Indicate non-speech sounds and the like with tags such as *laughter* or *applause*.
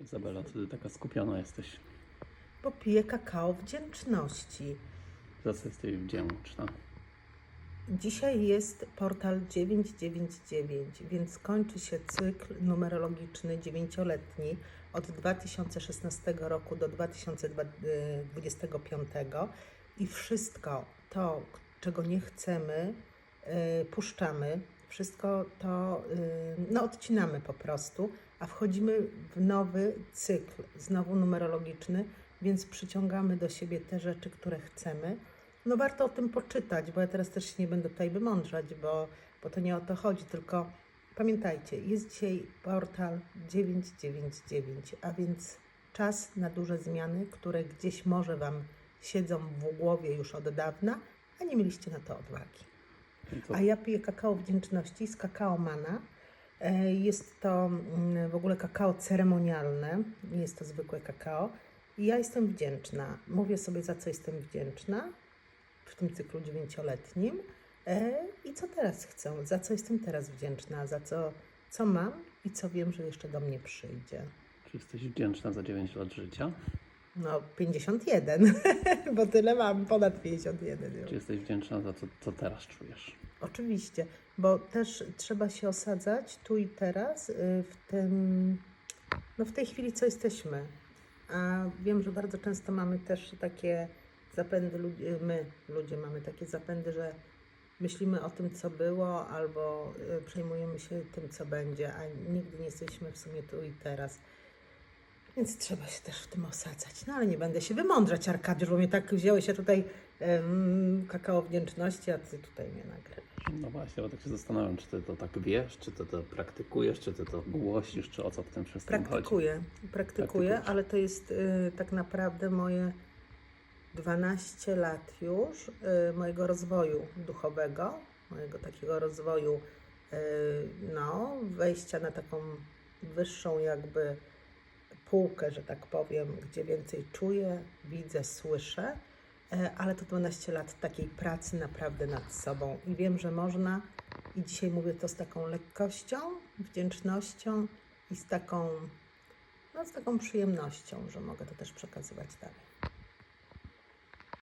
Izabela, ty taka skupiona jesteś. Bo piję kakao wdzięczności. Za co jesteś wdzięczna? Dzisiaj jest portal 999, więc kończy się cykl numerologiczny dziewięcioletni od 2016 roku do 2025 i wszystko to, czego nie chcemy, y, puszczamy, wszystko to no, odcinamy po prostu, a wchodzimy w nowy cykl, znowu numerologiczny, więc przyciągamy do siebie te rzeczy, które chcemy. No warto o tym poczytać, bo ja teraz też się nie będę tutaj wymądrzać, bo, bo to nie o to chodzi, tylko pamiętajcie, jest dzisiaj portal 999, a więc czas na duże zmiany, które gdzieś może Wam siedzą w głowie już od dawna, a nie mieliście na to odwagi. Co? A ja piję kakao wdzięczności z kakao mana. E, Jest to mm, w ogóle kakao ceremonialne, nie jest to zwykłe kakao. I ja jestem wdzięczna. Mówię sobie, za co jestem wdzięczna w tym cyklu dziewięcioletnim. E, I co teraz chcę, za co jestem teraz wdzięczna, za co, co mam i co wiem, że jeszcze do mnie przyjdzie. Czy jesteś wdzięczna za 9 lat życia? No, 51, *laughs* bo tyle mam, ponad 51 już. Czy jesteś wdzięczna za to, co teraz czujesz? Oczywiście, bo też trzeba się osadzać tu i teraz y, w tym, no w tej chwili, co jesteśmy. A wiem, że bardzo często mamy też takie zapędy, ludzi- my ludzie mamy takie zapędy, że myślimy o tym, co było, albo y, przejmujemy się tym, co będzie, a nigdy nie jesteśmy w sumie tu i teraz. Więc trzeba się też w tym osadzać. No ale nie będę się wymądrzać, Arkadiusz, bo mnie tak wzięły się tutaj em, kakao wdzięczności, a ty tutaj mnie nagrywasz. No właśnie, bo tak się zastanawiam, czy ty to tak wiesz, czy ty to praktykujesz, czy ty to głosisz, czy o co w tym wszystkim chodzi. Praktykuję, praktykuję, Praktykujesz. ale to jest y, tak naprawdę moje 12 lat już y, mojego rozwoju duchowego, mojego takiego rozwoju, y, no, wejścia na taką wyższą jakby półkę, że tak powiem, gdzie więcej czuję, widzę, słyszę, e, ale to 12 lat takiej pracy naprawdę nad sobą i wiem, że można i dzisiaj mówię to z taką lekkością, wdzięcznością i z taką, no, z taką przyjemnością, że mogę to też przekazywać dalej.